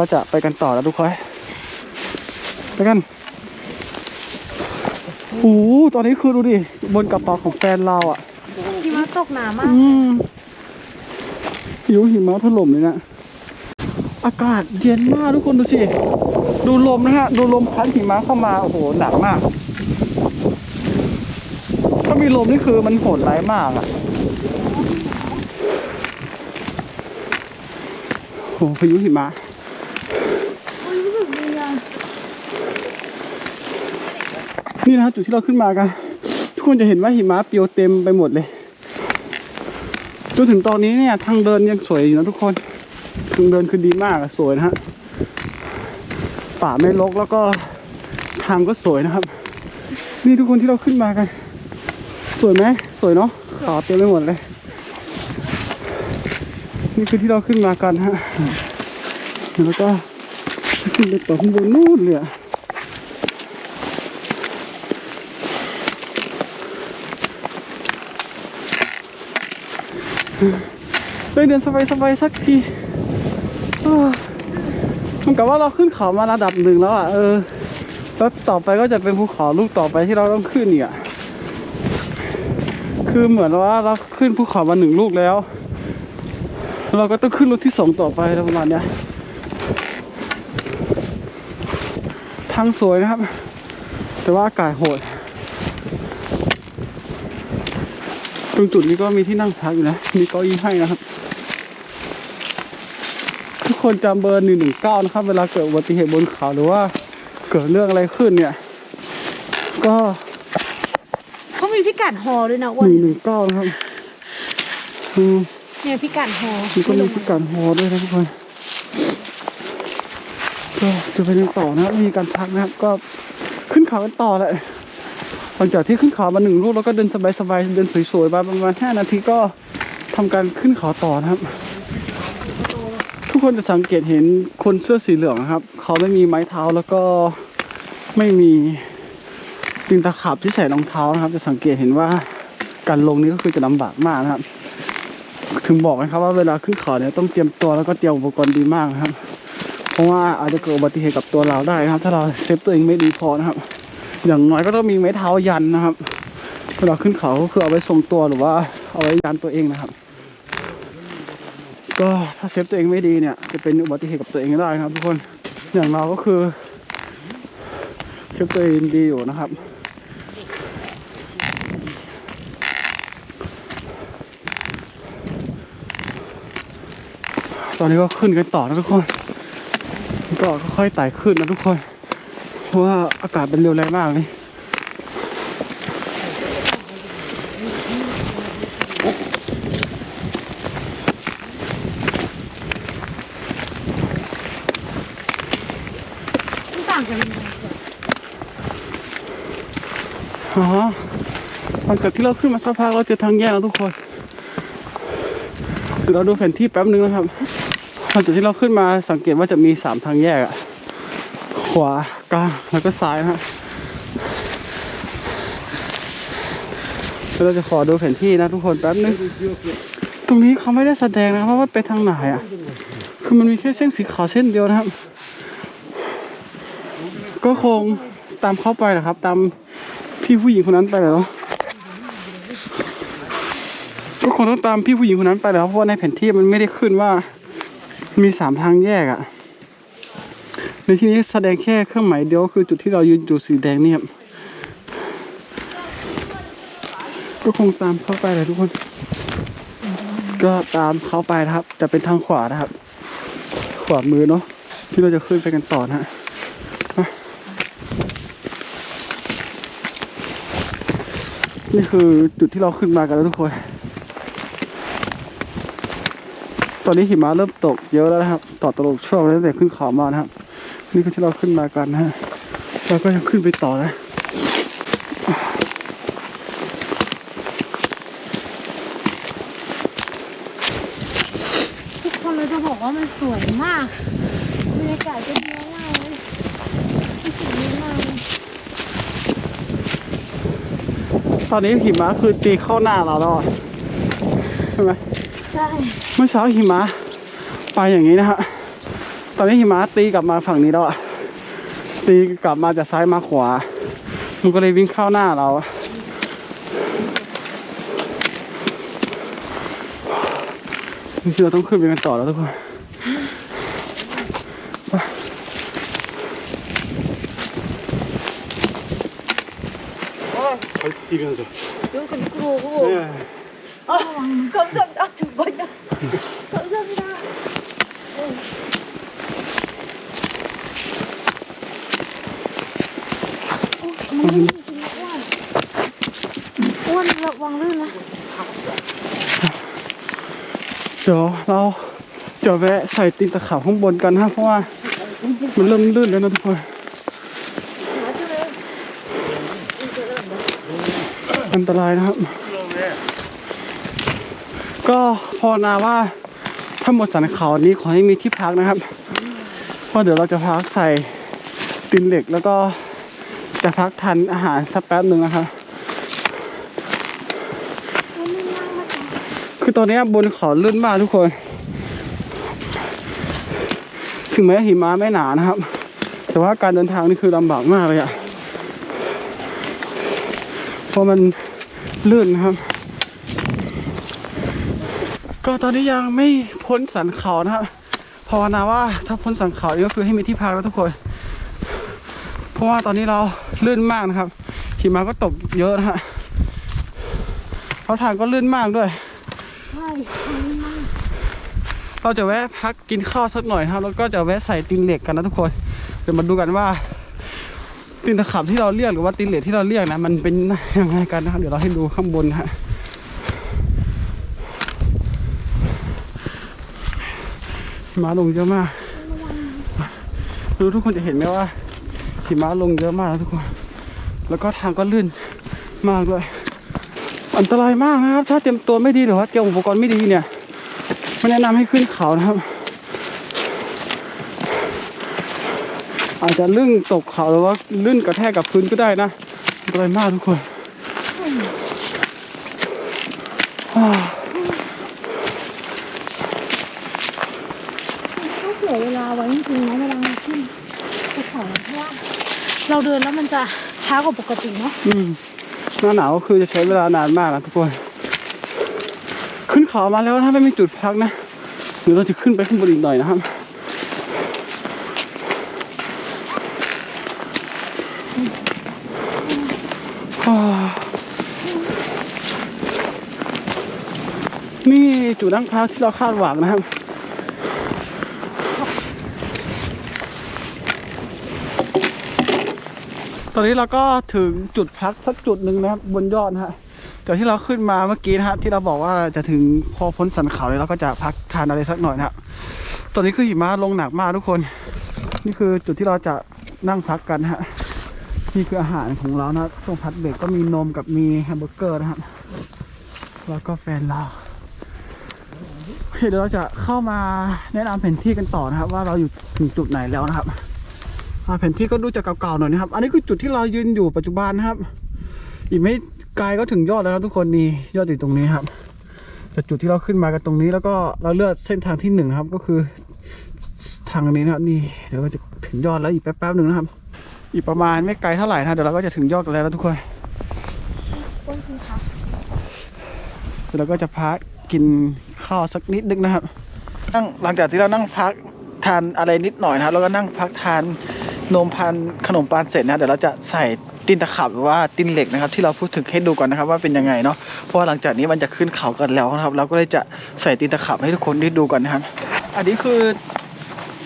ดี๋ยวเราก็จะไปกันต่อแล้วทุกคนไปกันโอ้โหตอนนี้คือดูดิ บนกระเป๋าของแฟนเราอะหิมะตกหนามากอืมหิวหิมะถล่มเลยนะ อากาศเย็นมากทุกคนดูสิ ดูลมนะฮะ ดูลมพัดหิมะเข้ามา โอ้โห หนักมาก ถ้ามีลมนี่คือมันโหดร้ายมากอะโอ้โหพายุหิมะ นี่นะจุดที่เราขึ้นมากัน ทุกคนจะเห็นว่าหิมะเปียวเต็มไปหมดเลย จนถึงตอนนี้เนี่ย ทางเดินยังสวยอยู่นะทุกคน ทางเดินคือดีมากอะสวยนะฮะ ป่าไม่รกแล้วก็ทางก็สวยนะครับ นี่ทุกคนที่เราขึ้นมากัน สวยไหมสวยเนาะขาวเต็มไปหมดเลย นี่คือที่เราขึ้นมากันฮะ แล้วก็ขึ้นไปต่อข้างบนนู่นเลยอะ ได้เดินสบายๆสักทีมันกับว่าเราขึ้นเขามาระดับหนึ่งแล้วอะเออแล้วต่อไปก็จะเป็นภูเขาลูกต่อไปที่เราต้องขึ้นอีกอะคือเหมือนว่าเราขึ้นภูเขามาหนึ่งลูกแล้ว เราก็ต้องขึ้นลูกที่สองต่อไปแล้วประมาณเนี้ยทางสวยนะครับ แต่ว่าอากาศโหด ตรงจุดนี้ก็มีที่นั่งพักอยู่นะ มีเก้าอี้ให้นะครับ คนจำเบอร์หนึ่งหนึ่งเก้านะครับ เวลาเกิดอุบัติเหตุบนเขาหรือว่าเกิดเรื่องอะไรขึ้นเนี่ย ก็เขามีพิกัดฮอด้วยนะอ้หวนนึ่งหนึ่งเก้านะครับอืมเนี่ยพิกัดฮอมีก็มีพิการฮอด้วยนะทุกคนก็จะไปเดินต่อนะครับไม่มีการพักนะครับ ก็ขึ้นเขากันต่อแหละหลังจากที่ขึ้นเขามาหนึ่งลูกแล้วก็เดินสบายๆเดินสวยๆมาประมาณห้านาทีก็ทำการขึ้นเขาต่อนะครับทุ กคนจะสังเกตเห็นคนเสื้อสีเหลืองนะครับ เขาไม่มีไม้เท้าแล้วก็ไม่มีตีนตะขาบที่ใส่รองเท้านะครับ จะสังเกตเห็นว่าการลงนี้ก็คือจะลำบากมากนะครับ ถึงบอกนะครับว่าเวลาขึ้นเขาเนี่ยต้องเตรียมตัวแล้วก็เตรียมอุปกรณ์ดีมากนะครับ เพราะว่าอาจจะเกิดอุบัติเหตุกับตัวเราได้นะครับ ถ้าเราเซฟตัวเองไม่ดีพอนะครับ อย่างน้อยก็ต้องมีไม้เท้ายันนะครับเวลาขึ้นเขาก็คือเอาไว้ทรงตัวหรือว่าเอาไว้ยันตัวเองนะครับ ก็ถ้าเซฟตัวเองไม่ดีเนี่ย จะเป็นอุบัติเหตุกับตัวเองได้นะครับทุกคนอย่างเราก็คือเซฟตัวเองดีอยู่นะครับตอนนี้ก็ขึ้นกันต่อนะทุกคนก็ค่อยไต่ขึ้นนะทุกคน เพราะว่าอากาศเป็นเร็วแรงมากเลย มันต่างกันยังไง อ๋อหลัง จากที่เราขึ้นมาสักพักเราเจอทางแยกแล้วทุกคนเดี๋ยวเราดูแผนที่แป๊บนึงนะครับหลังจากที่เราขึ้นมาสังเกตว่าจะมีสามทางแยกอะขวากลางแล้วก็ซ้ายนะฮะเดี๋ยวเราจะขอดูแผนที่นะทุกคนแป๊บนึง ตรงนี้เขาไม่ได้แสดงนะครับว่าไปทางไหนอะ คือมันมีแค่เส้นสีขาวเส้นเดียวนะครับ ก็คงตามเข้าไปแหละครับ ตามพี่ผู้หญิงคนนั้นไปแล้ว ก็คงต้องตามพี่ผู้หญิงคนนั้นไปแล้วเพราะว่าในแผนที่มันไม่ได้ขึ้นว่ามีสามทางแยกอะ่ะ ในที่นี้แสดงแค่เครื่องหมายเดียวคือจุดที่เรายืนอยู่สีแดงเนี่ยก็คงตามเข้าไปเลยทุกคน ก็ตามเข้าไปนะครับจะเป็นทางขวานะครับ ขวามือเนาะที่เราจะขึ้นไปกันต่อนะฮะนี่คือจุดที่เราขึ้นมากันแล้วทุกคน ต อนนี้หิมะเริ่มตกเยอะแล้วนะครับต่อตลกช่วงตั้งแต่ขึ้นเขามานะครับ นี่คือที่เราขึ้นมากันนะฮะเราก็ยังขึ้นไปต่อนะทุกคนเลยจะบอกว่ามันสวยมากบรรยากาศก็ดีมากเลยมันสวยมากเลยตอนนี้หิมะคือตีเข้าหน้าเราแล้วอะใช่ไหม ใช่ เมื่อเช้าหิมะไปอย่างนี้นะฮะ ตอนนี้หิมะตีกลับมาฝั่งนี้แล้วอะตีกลับมาจากซ้ายมาขวา มันก็เลยวิ่งเข้าหน้าเราอะนี่คือเราต้องขึ้นไปกันต่อแล้วทุกคน 잘 뛰면서. 여기서 미끄러워. 네. 아, 감사합니다. 아, 정말요. 감사합니다. 네. 어, 어머니 지금อ้วนอ้วนระวังลื่นนะ เดี๋ยวเราจะแวะใส่ตีนตะขาบข้างบนกันนะเพราะว่ามันเริ่มลื่นแล้วนะทุกคน อันตรายนะครับ ก็ภาวนาว่าถ้าหมดสันเขานี้ขอให้มีที่พักนะครับเพราะเดี๋ยวเราจะพักใส่ตีนเหล็กแล้วก็จะพักทานอาหารสักแป๊บหนึ่งนะครับ คือตอนนี้บนเขาลื่นมากทุกคน ถึงแม้หิมะไม่หนานะครับ แต่ว่าการเดินทางนี่คือลำบากมากเลยอะเพราะมันลื่นนะครับ ก็ตอนนี้ยังไม่พ้นสันเขานะครับภาวนาว่าถ้าพ้นสันเขานี่ก็คือให้มีที่พักแล้วทุกคน เพราะว่าตอนนี้เราลื่นมากนะครับหิมะก็ตกเยอะนะฮะเพราะทางก็ลื่นมากด้วย ใช่เราจะแวะพักกินข้าวสักหน่อยครับแล้วก็จะแวะใส่ตีนเหล็กกันนะทุกคนเดี๋ยวมาดูกันว่าตีนตะขับที่เราเรียกหรือว่าตีนเหล็กที่เราเรียกนะมันเป็นยังไงกันนะครับเดี๋ยวเราให้ดูข้างบนฮะ หิมะลงเยอะมากดูทุกคนจะเห็นไหมว่าหิมะลงเยอะมากทุกคน แล้วก็ทางก็ลื่นมากด้วย อันตรายมากนะครับ ถ้าเตรียมตัวไม่ดีหรือว่าเตรียมอุปกรณ์ไม่ดีเนี่ยไม่แนะนำให้ขึ้นเขานะครับ อาจจะลื่นตกเขาหรือว่าลื่นกระแทกกับพื้นก็ได้นะอันตรายมากทุกคนอ่า ต้องเผื่อเวลาไว้จริงๆนะเวลาเราขึ้นภูเขาเพราะว่าเราเดินแล้วมันจะ ช้ากว่าปกติเนาะอืมหน้าหนาวก็คือจะใช้เวลานานมากนะทุกคน ขึ้นเขามาแล้วถ้าไม่มีจุดพักนะเดี๋ยวเราจะขึ้นไปข้างบนอีกหน่อยนะครับนี่จุดนั่งพักที่เราคาดหวังนะครับ ตอนนี้เราก็ถึงจุดพักสักจุดหนึ่งนะครับบนยอดนะฮะจากที่เราขึ้นมาเมื่อกี้นะฮะที่เราบอกว่าจะถึงพอพ้นสันเขาเลยเราก็จะพักทานอะไรสักหน่อยนะฮะตอนนี้คือหิมะลงหนักมากทุกคน นี่คือจุดที่เราจะนั่งพักกันฮะนี่คืออาหารของเรานะช่วงพักเบรกก็มีนมกับมีแฮมเบอร์เกอร์นะครับแล้วก็แฟนเราโอเคเดี๋ยวเราจะเข้ามาแนะนำแผนที่กันต่อนะครับ ว่าเราอยู่ถึงจุดไหนแล้วนะครับ แผนที่ก็ดูจากเก่าๆหน่อยนะครับ อันนี้คือจุดที่เรายืนอยู่ปัจจุบันนะครับ อีกไม่ไกลก็ถึงยอดแล้วนะทุกคนนี่ยอดอยู่ตรงนี้ครับจากจุดที่เราขึ้นมากันตรงนี้แล้วก็เราเลือกเส้นทางที่หนึ่งนะครับ ก็คือทางนี้นะครับ นี่เดี๋ยวก็จะถึงยอดแล้วอีกแป๊บๆหนึ่งนะครับ อีกประมาณไม่ไกลเท่าไหร่นะเดี๋ยวเราก็จะถึงยอดกันแล้วนะทุกคนต้นคือค่ะเดี๋ยวเราก็จะพักกินข้าวสักนิดนึงนะครับนั่งหลังจากที่เรานั่งพักทานอะไรนิดหน่อยนะครับแล้วก็นั่งพักทาน นมพันขนมปานเสร็จนะเดี๋ยวเราจะใส่ตีนตะขับหรือว่าตีนเหล็กนะครับ ที่เราพูดถึงให้ดูก่อนนะครับ ว่าเป็นยังไงเนาะเพราะว่าหลังจากนี้มันจะขึ้นเขากันแล้วนะครับ เราก็เลยจะใส่ตีนตะขับให้ทุกคนได้ดูก่อนนะครับ อันนี้คือ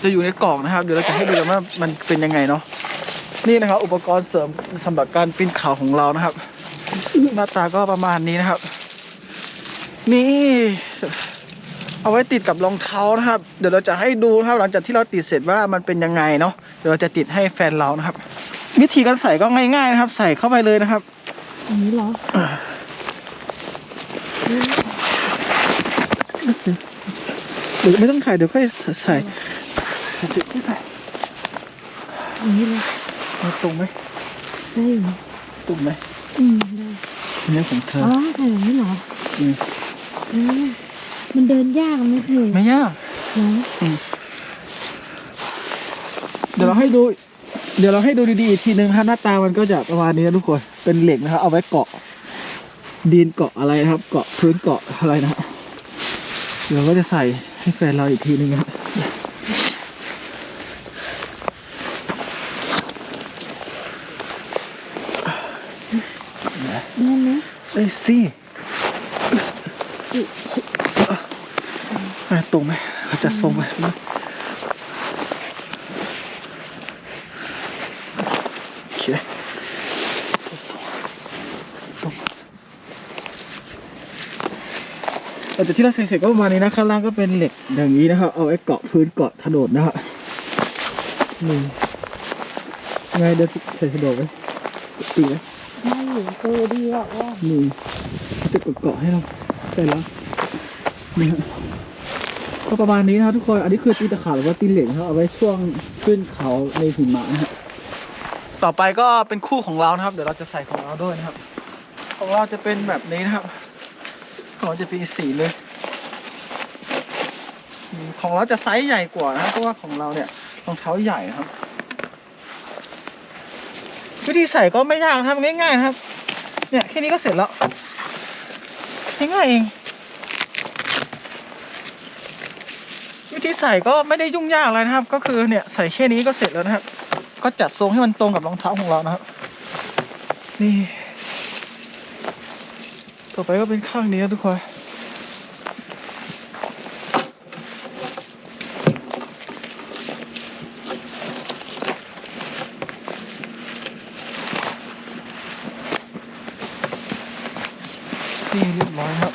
จะอยู่ในกล่องนะครับ เดี๋ยวเราจะให้ดูกันว่ามันเป็นยังไงเนาะนี่นะครับ อุปกรณ์เสริมสำหรับการปีนเขาของเรานะครับ หน้าตาก็ประมาณนี้นะครับ นี่ เอาไว้ติดกับรองเท้านะครับ เดี๋ยวเราจะให้ดูนะครับหลังจากที่เราติดเสร็จว่ามันเป็นยังไงเนาะเดี๋ยวเราจะติดให้แฟนเรานะครับ วิธีการใส่ก็ง่ายๆนะครับ ใส่เข้าไปเลยนะครับอันนี้เหรอเดี๋ยวไม่ต้องถ่ายเดี๋ยวค่อยใส่ใส่ที่ใส่อันนี้เลยเอาตรงไหมได้อยู่ตรงไหมอืมได้อันนี้ของเธออ๋อใส่แบบนี้เหรออืมอื มมันเดินยากไหมเธอไม่ยากเหรออืมเดี๋ยวเราให้ดู เดี๋ยวเราให้ดูดีๆอีกทีนึงนะครับหน้าตามันก็จะประมาณนี้นะทุกคนเป็นเหล็กนะครับ เอาไว้เกาะ ดินเกาะอะไรนะครับ เกาะพื้นเกาะอะไรนะฮะเดี๋ยวก็จะใส่ให้แฟนเราอีกทีนึงนะครับนั่นนะเอ้ยซี่ อิชิ อะตรงไหมเราจะทรงไหมโอเคตรงแต่ที่เราใส่เสร็จก็ประมาณนี้นะข้างล่างก็เป็นเหล็กอย่างนี้นะครับเอาไว้เกาะพื้นเกาะถนนนะครับนี่ไงเดินใส่สะดวกไหมตีไหมไม่อยู่ตัวดีหรอกว่านี่จะกดเกาะให้เราเสร็จแล้วนี่ฮะ ก็ประมาณนี้นะครับทุกคน อันนี้คือตีตะขาบหรือว่าตีเหล็กนะครับเอาไว้ช่วงขึ้นเขาในหิมะนะฮะต่อไปก็เป็นคู่ของเรานะครับ เดี๋ยวเราจะใส่ของเราด้วยนะครับ ของเราจะเป็นแบบนี้นะครับ ของเราจะเป็นสีเลย ของเราจะไซส์ใหญ่กว่านะเพราะว่าของเราเนี่ยรองเท้าใหญ่ครับ วิธีใส่ก็ไม่ยากครับง่ายๆครับ เนี่ยแค่นี้ก็เสร็จแล้วง่ายๆเอง ธีใส่ก็ไม่ได้ยุ่งยากอะไรนะครับ ก็คือเนี่ยใส่แค่นี้ก็เสร็จแล้วนะครับ ก็จัดทรงให้มันตรงกับรองเท้าของเรานะครับ นี่ ต่อไปก็เป็นข้างนี้นะทุกคนนี่เรียบร้อยครับ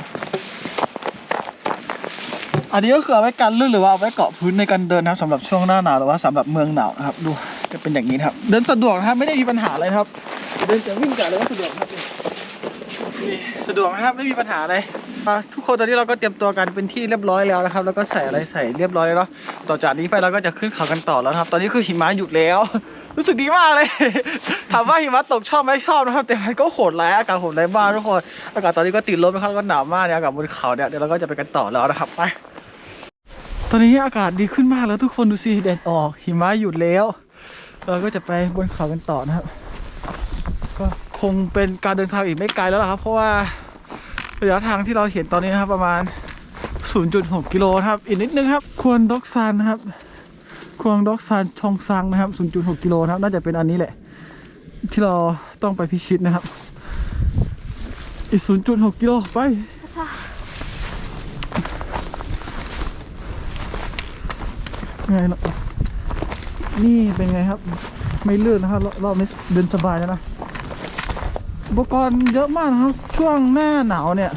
อันนี้ก็คือเอาไว้กันลื่นหรือว่าเอาไว้เกาะพื้นในการเดินนะครับสำหรับช่วงหน้าหนาวหรือว่าสำหรับเมืองหนาวนะครับดูจะเป็นอย่างนี้ครับ เดินสะดวกนะครับไม่ได้มีปัญหาอะไรครับ เดินจะวิ่งจะอะไรก็สะดวกครับนี่สะดวกนะครับไม่มีปัญหาอะไรทุกคนตอนนี้เราก็เตรียมตัวกันเป็นที่เรียบร้อยแล้วนะครับ แล้วก็ใส่อะไรใส่เรียบร้อยแล้วเนาะต่อจากนี้ไปเราก็จะขึ้นเขากันต่อแล้วนะครับ ตอนนี้คือหิมะหยุดแล้ว รู้สึกดีมากเลย ถามว่าหิมะตกชอบไหมชอบนะครับ แต่มันก็โหดร้ายอากาศโหดร้ายมากทุกคนอากาศตอนนี้ก็ติดลบนะครับแล้วก็หนาวมากเนี่ยอากาศบนเขาเนี่ยเดี๋ยวเราก็จะไปกันต่อแล้วนะครับไป ตอนนี้อากาศดีขึ้นมากแล้วทุกคนดูสิแดดออกหิมะหยุดแล้ว เราก็จะไปบนเขากันต่อนะครับ ก็คงเป็นการเดินทางอีกไม่ไกลแล้วล่ะครับ เพราะว่าระยะทางที่เราเห็นตอนนี้นะครับ ประมาณ 0.6 กิโลครับ อีกนิดนึงครับ ควรด็อกซานนะครับ ควงด็อกซานชองซังนะครับ 0.6 กิโลนะครับ น่าจะเป็นอันนี้แหละ ที่เราต้องไปพิชิตนะครับ อีก 0.6 กิโลไป อาจารย์ ไงล่ะนี่เป็นไงครับ ไม่ลื่นนะครับรอบนี้เดินสบายแล้วนะอุปกรณ์เยอะมากนะครับ ช่วงหน้าหนาวเนี่ย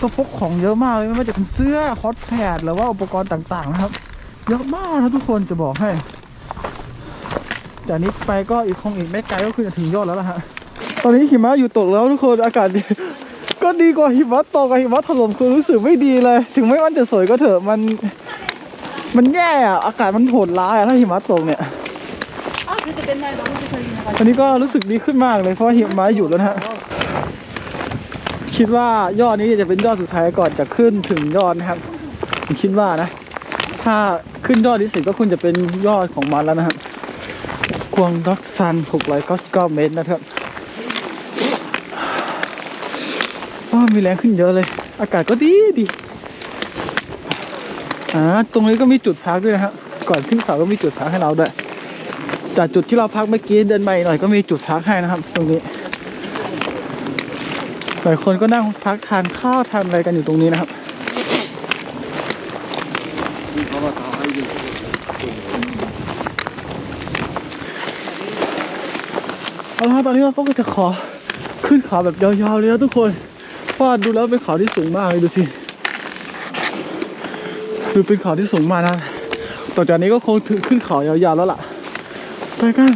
ต้องพกของเยอะมากเลยไม่ว่าจะเป็นเสื้อคอสแพดหรือว่าอุปกรณ์ต่างๆนะครับ เยอะมากนะทุกคนจะบอกให้ จากนี้ไปก็อีกคงอีกไม่ไกลก็คือจะถึงยอดแล้วล่ะฮะตอนนี้หิมะอยู่ตกแล้วทุกคนอากาศดีก็ดีกว่าหิมะตกกับหิมะถล่มคือรู้สึกไม่ดีเลย ถึงไม่มันจะสวยก็เถอะมัน มันแย่อะอากาศมันโหดร้ายอะถ้าหิมะตกเนี่ยอ้าวคือจะเป็นนายน้องจะเคยยินอะไรตอนนี้ก็รู้สึกดีขึ้นมากเลยเพราะว่าหิมะหยุดแล้วนะฮะคิดว่ายอดนี้จะเป็นยอดสุดท้ายก่อนจะขึ้นถึงยอดนะครับผมคิดว่านะ ถ้าขึ้นยอดที่สุดก็คุณจะเป็นยอดของมันแล้วนะครับควงด็อกซัน699เมตรนะครับโอ้มีแรงขึ้นเยอะเลย อากาศก็ดีดี อ่าตรงนี้ก็มีจุดพักด้วยนะครับก่อนขึ้นเขาก็มีจุดพักให้เราด้วยจากจุดที่เราพักเมื่อกี้เดินไปหน่อยก็มีจุดพักให้นะครับ ตรงนี้หลายคนก็นั่งพักทานข้าวทานอะไรกันอยู่ตรงนี้นะครับเอาละตอนนี้เราก็จะขอขึ้นเขาแบบยาวๆเลยนะทุกคนเพราะดูแล้วเป็นเขาที่สูงมากเลยดูสิ คือเป็นเขาที่สูงมากนะต่อจากนี้ก็คงถึงขึ้นเขายาวๆแล้วล่ะ ไปกัน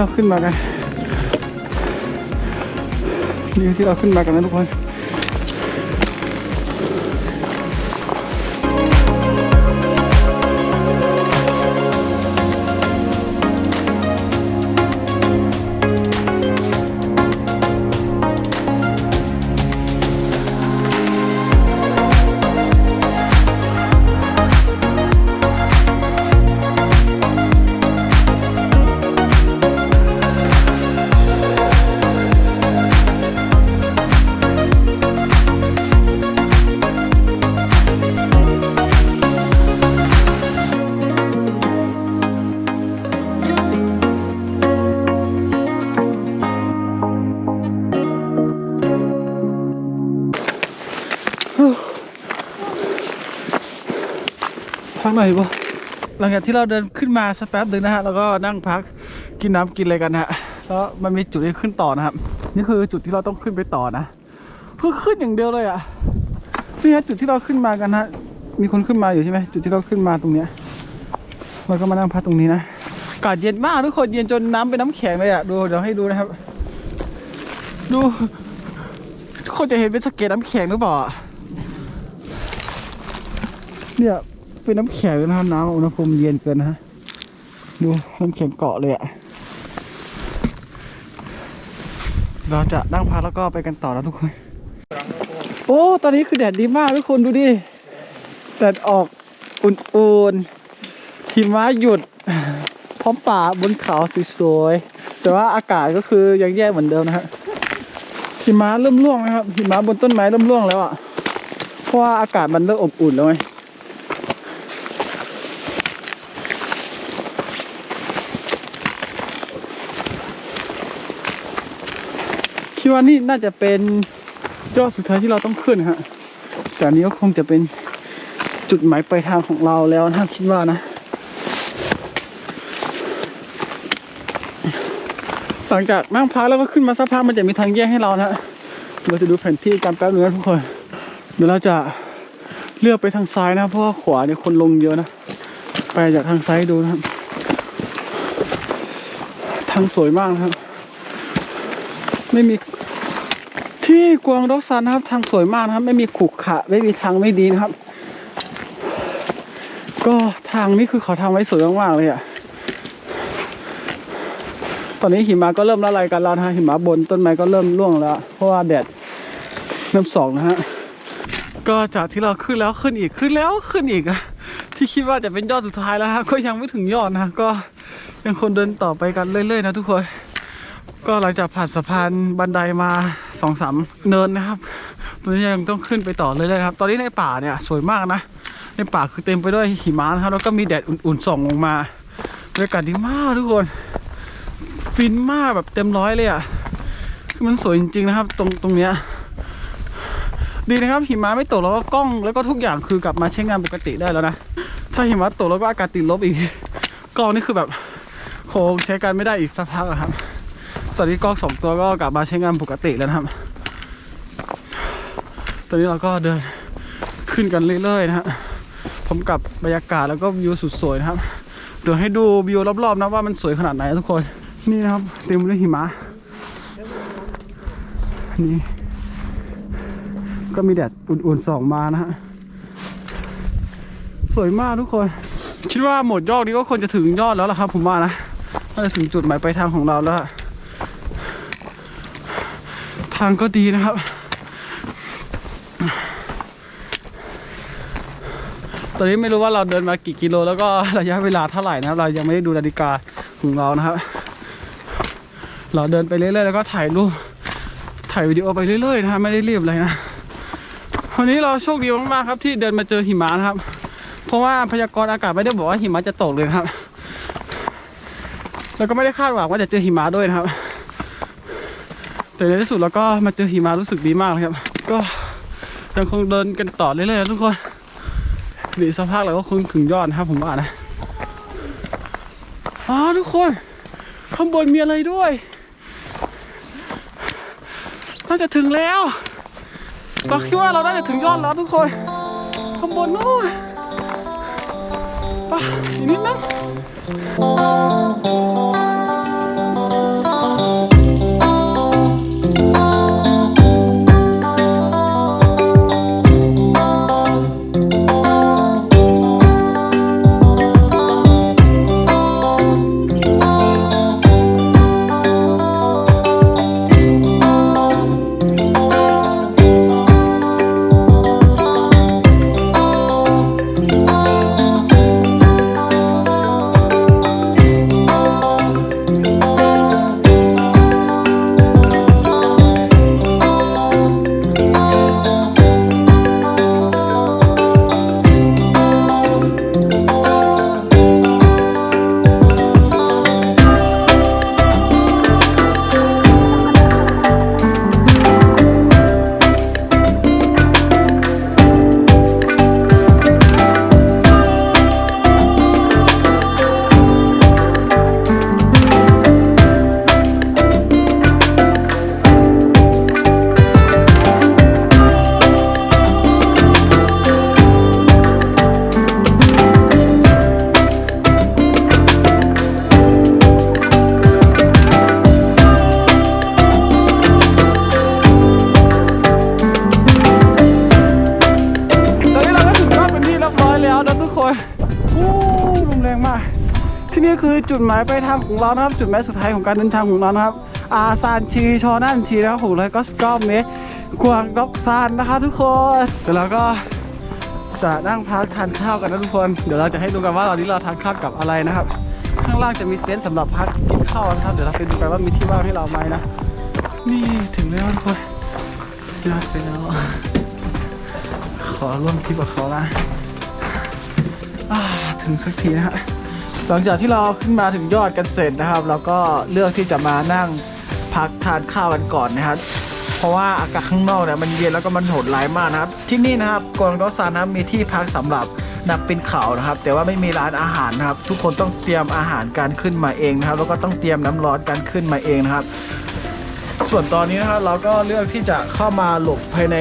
เราขึ้นมากันนี่ที่เราขึ้นมากันนะทุกคน พักหน่หลังจากที่เราเดินขึ้นมาสักแป๊บหนึ่งนะฮะแล้วก็นั่งพักกินน้ำกินอะไรกันฮะแล้วมันมีจุดที่ขึ้นต่อนะครับ นี่คือจุดที่เราต้องขึ้นไปต่อนะเพื่อขึ้นอย่างเดียวเลยอะนี่ฮะจุดที่เราขึ้นมากันฮะมีคนขึ้นมาอยู่ใช่ไหมจุดที่เราขึ้นมาตรงเนี้ยเราก็มานั่งพักตรงนี้นะอากาศเย็นมากทุกคนเย็นจนน้ำเป็นน้ำแข็งเลยอะดูเดี๋ยวให้ดูนะครับ ดูทุกคนจะเห็นเป็นสเก็ดน้ำแข็งหรือเปล่าเนี่ย เป็นน้ำแข็งเลยนะครับน้ำอุณหภูมิเย็นเกินนะฮะดูน้ำแข็งเกาะเลยอะ่ะเราจะนั่งพักแล้วก็ไปกันต่อแล้วทุกคน โอ้ ตอนนี้คือแดดดีมากทุกคนดูดิ แดดออกอุ่นๆหิมะหยุด พร้อมป่าบนเขาสวยๆ แต่ว่าอากาศก็คือยังแย่เหมือนเดิมนะฮะ หิมะเริ่มร่วงนะครับ หิมะบนต้นไม้เริ่มร่วงแล้วอะ่ะ เพราะว่าอากาศมันเริ่มอบอุ่นแล้วไง ดว่านี่น่าจะเป็นยอดสุดท้ายที่เราต้องขึ้นฮะแต่นนี้ก็คงจะเป็นจุดหมายปลายทางของเราแล้วนะคิดว่านะ หลังจากนั่งพักแล้วก็ขึ้นมาสักพักมันจะมีทางแยกให้เรานะเราจะดูแผนที่กันแป๊บนึงนะทุกคน เดี๋ยวเราจะเลือกไปทางซ้ายนะ เพราะว่าขวาเนี่ยคนลงเยอะนะ ไปจากทางซ้ายดูนะครับ ทางสวยมากนะครับ ไม่มี ที่กวางดอกซันนะครับ ทางสวยมากนะครับ ไม่มีขรุขระไม่มีทางไม่ดีนะครับ ก็ทางนี้คือเขาทำไว้สวยมากๆเลยอะ่ะตอนนี้หิมะก็เริ่มละลายกันแล้วนะฮะหิมะบนต้นไม้ก็เริ่มร่วงแล้ว เพราะว่าแดดเริ่มส่องนะฮะก็จากที่เราขึ้นแล้วขึ้นอีกขึ้นแล้วขึ้นอีกอะที่คิดว่าจะเป็นยอดสุดท้ายแล้วฮะก็ยังไม่ถึงยอดนะก็ยังคนเดินต่อไปกันเรื่อยๆนะทุกคน ก็หลังจากผ่านสะพานบันไดมาสองสามเนินนะครับ ตอนนี้ยังต้องขึ้นไปต่อเรื่อยๆนะครับ ตอนนี้ในป่าเนี่ยสวยมากนะ ในป่าคือเต็มไปด้วยหิมะนะครับ แล้วก็มีแดดอุ่นๆส่องลงมาบรรยากาศดีมากทุกคน ฟินมากแบบเต็มร้อยเลยอะคือมันสวยจริงๆนะครับ ตรงตรงเนี้ยดีนะครับหิมะไม่ตกแล้วก็กล้องแล้วก็ทุกอย่างคือกลับมาใช้งานปกติได้แล้วนะ ถ้าหิมะตกแล้วก็อากาศติดลบอีกกล้องนี่คือแบบคงใช้การไม่ได้อีกสักพักอะครับ ตอนนี้กล้องสองตัวก็กลับมาใช้งานปกติแล้วนะครับ ตอนนี้เราก็เดินขึ้นกันเรื่อยๆนะฮะพร้อมกับบรรยากาศแล้วก็วิวสุดสวยนะครับ เดี๋ยวให้ดูวิวรอบๆนะว่ามันสวยขนาดไหนทุกคน นี่นะครับเต็มไปด้วยหิมะ นี่ ก็มีแดดอุ่นๆส่องมานะฮะ สวยมากทุกคน คิดว่าหมดยอดนี้ก็ควรจะถึงยอดแล้วล่ะครับ ผมว่านะน่าจะถึงจุดหมายปลายทางของเราแล้วางก็ดีนะครับ ตอนนี้ไม่รู้ว่าเราเดินมากี่กิโล แล้วก็ระยะเวลาเท่าไหร่นะครับเรายังไม่ได้ดูนาฬิกาของเรานะครับ เราเดินไปเรื่อยๆแล้วก็ถ่ายรูปถ่ายวิดีโอไปเรื่อยๆนะไม่ได้รีบเลยนะวันนี้เราโชคดีมากๆครับ ที่เดินมาเจอหิมะนะครับ เพราะว่าพยากรณ์อากาศไม่ได้บอกว่าหิมะจะตกเลยครับ แล้วก็ไม่ได้คาดหวังว่าจะเจอหิมะด้วยนะครับ แต่ในที่สุดเราก็มาเจอหิมะรู้สึกดีมากเลยครับ ก็ยังคงเดินกันต่อเรื่อยๆนะทุกคนดีสักพักเราก็คงถึงยอดนะครับผมว่านะอ๋อทุกคน ข้างบนมีอะไรด้วยน่าจะถึงแล้วเราคิดว่าเราน่าจะถึงยอดแล้วทุกคนข้างบนนู้นไปอีกนิดนึง จุดหมายปลายทางของเรานะครับ จุดหมายสุดท้ายของการเดินทางของเรานะครับ อาซานชีชอนั่นชีนะครับผมแล้วก็สกอมเมตรกวางดอกซานนะครับทุกคนเดี๋ยวเราก็จะนั่งพักทานข้าวกันนะทุกคน เดี๋ยวเราจะให้ดูกันว่าตอนนี้เราทานข้าวกับอะไรนะครับ ข้างล่างจะมีเต็นท์สำหรับพักกินข้าวนะครับ เดี๋ยวเราไปดูกันว่ามีที่ว่างให้เราไหมนะ นี่ถึงแล้วทุกคนยอดเสร็จแล้วขอร่วมทริปกับเขานะถึงสักทีนะฮะ หลังจากที่เราขึ้นมาถึงยอดกันเสร็จนะครับเราก็เลือกที่จะมานั่งพักทานข้าวกันก่อนนะครับเพราะว่าอากาศข้างนอกเนี่ยมันเย็นแล้วก็มันโหดร้ายมากนะครับ ที่นี่นะครับกวางโดซานนะมีที่พักสำหรับนักปีนเขานะครับ แต่ว่าไม่มีร้านอาหารนะครับ ทุกคนต้องเตรียมอาหารการขึ้นมาเองนะครับ แล้วก็ต้องเตรียมน้ำร้อนการขึ้นมาเองนะครับ ส่วนตอนนี้นะครับเราก็เลือกที่จะเข้ามาหลบภายใน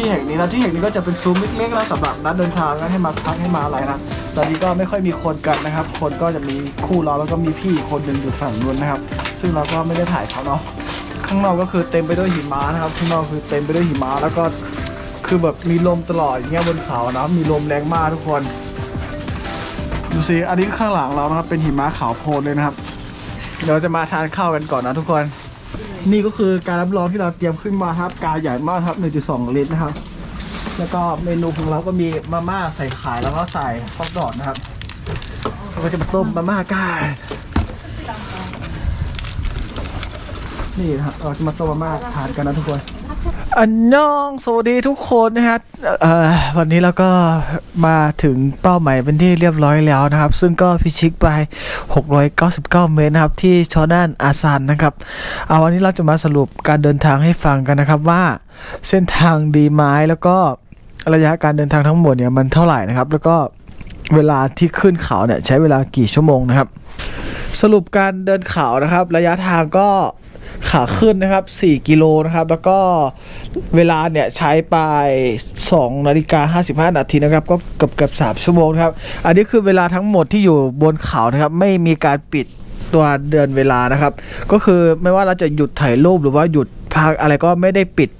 ที่แห่งนี้นะที่แห่งนี้ก็จะเป็นซุ้มเล็กๆแล้วสำหรับนักเดินทางนะให้มาพักให้มาอะไรนะตอนนี้ก็ไม่ค่อยมีคนกันนะครับ คนก็จะมีคู่เราแล้วก็มีพี่คนหนึ่งอยู่ฝั่งนู้นนะครับ ซึ่งเราก็ไม่ได้ถ่ายเขาเนาะข้างนอกก็คือเต็มไปด้วยหิมะนะครับข้างนอกคือเต็มไปด้วยหิมะแล้วก็คือแบบมีลมตลอดอย่างเงี้ยบนเขานะมีลมแรงมากทุกคนดูสิอันนี้ข้างหลังเรานะครับเป็นหิมะขาวโพลนเลยนะครับเดี๋ยวเราจะมาทานข้าวกันก่อนนะทุกคน นี่ก็คือการรับรองที่เราเตรียมขึ้นมาครับกาใหญ่มากครับ 1.2 ลิตรนะครับ แล้วก็เมนูของเราก็มีมาม่าใส่ไข่แล้วก็ใส่ฟอกดอดนะครับเราก็จะมาต้มมาม่ากัน นี่นะครับเราจะมาต้มมาม่าทานกันนะทุกคน อันยองสวัสดีทุกคนนะครับเอ่อวันนี้เราก็มาถึงเป้าหมายเป็นที่เรียบร้อยแล้วนะครับ ซึ่งก็พิชิตไป 699 เมตรนะครับ ที่ชอนันอาซานนะครับ เอาวันนี้เราจะมาสรุปการเดินทางให้ฟังกันนะครับว่าเส้นทางดีไหมแล้วก็ระยะการเดินทางทั้งหมดเนี่ยมันเท่าไหร่นะครับ แล้วก็เวลาที่ขึ้นเขาเนี่ยใช้เวลากี่ชั่วโมงนะครับ สรุปการเดินเขานะครับ ระยะทางก็ ขาขึ้นนะครับ 4 กิโลนะครับ แล้วก็เวลาเนี่ยใช้ไป 2 นาฬิกา 55 นาทีนะครับ ก็เกือบเกือบ3ชั่วโมงนะครับ อันนี้คือเวลาทั้งหมดที่อยู่บนเขานะครับ ไม่มีการปิดตัวเดือนเวลานะครับ ก็คือไม่ว่าเราจะหยุดถ่ายรูปหรือว่าหยุดพักอะไรก็ไม่ได้ปิด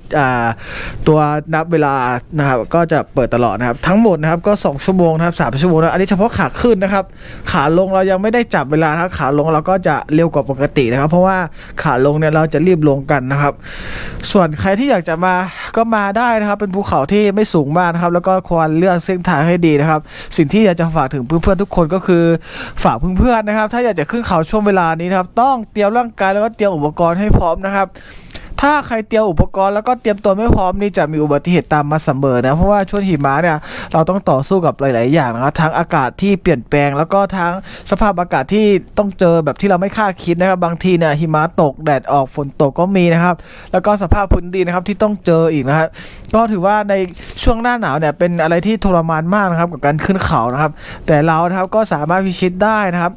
ตัวนับเวลานะครับก็จะเปิดตลอดนะครับ ทั้งหมดนะครับก็ 2 ชั่วโมงนะครับ3ชั่วโมงนะอันนี้เฉพาะขาขึ้นนะครับ ขาลงเรายังไม่ได้จับเวลานะครับขาลงเราก็จะเร็วกว่าปกตินะครับ เพราะว่าขาลงเนี่ยเราจะรีบลงกันนะครับ ส่วนใครที่อยากจะมาก็มาได้นะครับ เป็นภูเขาที่ไม่สูงมากนะครับ แล้วก็ควรเลือกเส้นทางให้ดีนะครับ สิ่งที่อยากจะฝากถึงเพื่อนๆทุกคนก็คือฝากเพื่อนๆนะครับ ถ้าอยากจะขึ้นเขาช่วงเวลานี้นะครับ ต้องเตรียมร่างกายแล้วก็เตรียมอุปกรณ์ให้พร้อมนะครับ ถ้าใครเตรียมอุปกรณ์แล้วก็เตรียมตัวไม่พร้อมนี่จะมีอุบัติเหตุตามมาเสมอนะ เพราะว่าช่วงหิมะเนี่ยเราต้องต่อสู้กับหลาย ๆ อย่างนะครับทั้งอากาศที่เปลี่ยนแปลง แล้วก็ทั้งสภาพอากาศที่ต้องเจอแบบที่เราไม่คาดคิดนะครับบางทีเนี่ยหิมะตกแดดออกฝนตกก็มีนะครับ แล้วก็สภาพพื้นดินนะครับที่ต้องเจออีกนะครับก็ถือว่าในช่วงหน้าหนาวเนี่ยเป็นอะไรที่ทรมานมากนะครับกับการขึ้นเขานะครับ แต่เรานะครับก็สามารถพิชิตได้นะครับ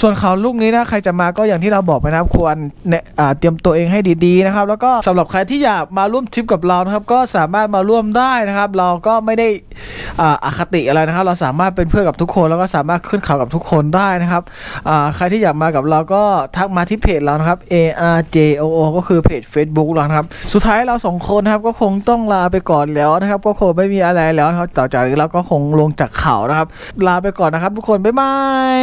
ส่วนเขาลูกนี้นะใครจะมาก็อย่างที่เราบอกไปนะครับควรเนี่ยเตรียมตัวเองให้ดี ๆ นะครับแล้วก็สำหรับใครที่อยากมาร่วมทริปกับเรานะครับ ก็สามารถมาร่วมได้นะครับ เราก็ไม่ได้ออคติอะไรนะครับ เราสามารถเป็นเพื่อนกับทุกคน แล้วก็สามารถขึ้นเขากับทุกคนได้นะครับใครที่อยากมากับเราก็ทักมาที่เพจเรานะครับ A R J O O ก็คือเพจ Facebook เรานะครับ สุดท้ายเราสองคนนะครับก็คงต้องลาไปก่อนแล้วนะครับ ก็คงไม่มีอะไรแล้วนะครับต่อจากนี้เราก็คงลงจากเขานะครับ ลาไปก่อนนะครับ ทุกคนบ๊ายบาย